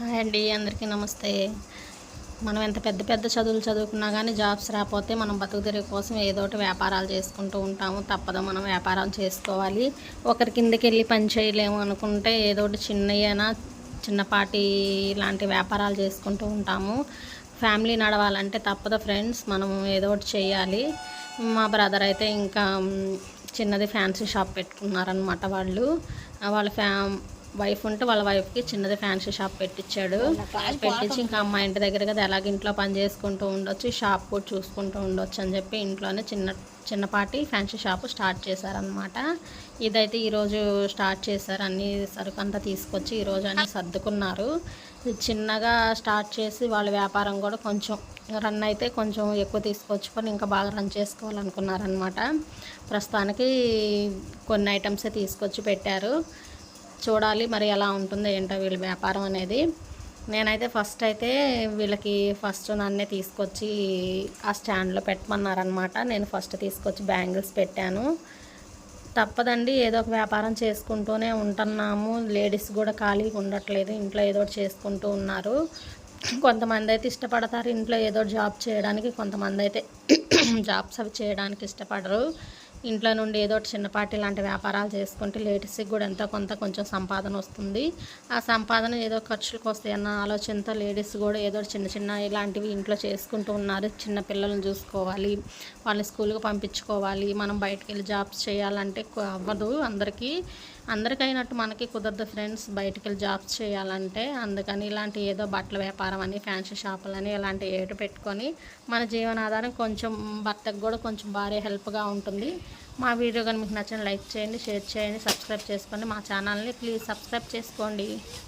Hi అండి అందరికీ నమస్తే. మనం ఎంత పెద్ద పెద్ద చదువులు చదువుకున్నా కానీ జాబ్స్ రాకపోతే మనం బతుకు తెరుగు కోసం ఏదో ఒకటి వ్యాపారాలు చేసుకుంటూ ఉంటాము. తప్పదు మనం వ్యాపారాలు చేసుకోవాలి. ఒకరి కిందకి వెళ్ళి పని చేయలేము అనుకుంటే ఏదో ఒకటి చిన్నయ్యనా చిన్నపాటి లాంటి వ్యాపారాలు చేసుకుంటూ ఉంటాము. ఫ్యామిలీ నడవాలంటే తప్పదు ఫ్రెండ్స్ మనం ఏదో ఒకటి చేయాలి. మా బ్రదర్ అయితే ఇంకా చిన్నది ఫ్యాన్సీ షాప్ పెట్టుకున్నారనమాట వాళ్ళు. వాళ్ళ ఫ్యా వైఫ్ ఉంటే వాళ్ళ వైఫ్కి చిన్నది ఫ్యాన్సీ షాప్ పెట్టించాడు పెట్టించి ఇంకా అమ్మాయి ఇంటి దగ్గర కదా ఎలాగ ఇంట్లో పని చేసుకుంటూ ఉండొచ్చు ఈ షాప్ కూడా చూసుకుంటూ ఉండొచ్చు అని చెప్పి ఇంట్లోనే చిన్న చిన్నపాటి ఫ్యాన్సీ షాప్ స్టార్ట్ చేశారనమాట ఇదైతే ఈరోజు స్టార్ట్ చేశారు అన్ని సరుకు అంతా తీసుకొచ్చి ఈరోజు అన్ని సర్దుకున్నారు. చిన్నగా స్టార్ట్ చేసి వాళ్ళ వ్యాపారం కూడా కొంచెం రన్ అయితే కొంచెం ఎక్కువ తీసుకొచ్చుకొని ఇంకా బాగా రన్ చేసుకోవాలనుకున్నారనమాట ప్రస్తుతానికి కొన్ని ఐటమ్సే తీసుకొచ్చి పెట్టారు. చూడాలి మరి ఎలా ఉంటుందో ఏంటో వీళ్ళ వ్యాపారం అనేది. నేనైతే ఫస్ట్ అయితే వీళ్ళకి ఫస్ట్ నన్నే తీసుకొచ్చి ఆ స్టాండ్లో పెట్టమన్నారనమాట నేను ఫస్ట్ తీసుకొచ్చి బ్యాంగిల్స్ పెట్టాను. తప్పదండి ఏదో ఒక వ్యాపారం చేసుకుంటూనే ఉంటున్నాము. లేడీస్ కూడా ఖాళీగా ఉండట్లేదు ఇంట్లో ఏదో చేసుకుంటూ ఉన్నారు. కొంతమంది అయితే ఇష్టపడతారు ఇంట్లో ఏదో ఒకటి జాబ్ చేయడానికి. కొంతమంది అయితే జాబ్స్ అవి చేయడానికి ఇష్టపడరు. ఇంట్లో నుండి ఏదో ఒకటి చిన్నపాటి లాంటి వ్యాపారాలు చేసుకుంటే లేడీస్కి కూడా ఎంతో కొంత కొంచెం సంపాదన వస్తుంది. ఆ సంపాదన ఏదో ఖర్చులకు వస్తాయి అన్న ఆలోచనతో లేడీస్ కూడా ఏదో చిన్న చిన్న ఇలాంటివి ఇంట్లో చేసుకుంటూ ఉన్నారు. చిన్న పిల్లల్ని చూసుకోవాలి వాళ్ళని స్కూల్కి పంపించుకోవాలి మనం బయటకు వెళ్ళి జాబ్స్ చేయాలంటే అవ్వదు అందరికీ. అందరికైనట్టు మనకి కుదరదు ఫ్రెండ్స్ బయటకు వెళ్ళి జాబ్స్ చేయాలంటే. అందుకని ఇలాంటి ఏదో బట్టల వ్యాపారం అని ఫ్యాన్సీ షాపులని ఇలాంటి ఏటు పెట్టుకొని మన జీవనాధారం కొంచెం భర్తకు కూడా కొంచెం భారీ హెల్ప్గా ఉంటుంది. మా వీడియో కానీ మీకు నచ్చిన లైక్ చేయండి షేర్ చేయండి సబ్స్క్రైబ్ చేసుకోండి. మా ఛానల్ని ప్లీజ్ సబ్స్క్రైబ్ చేసుకోండి.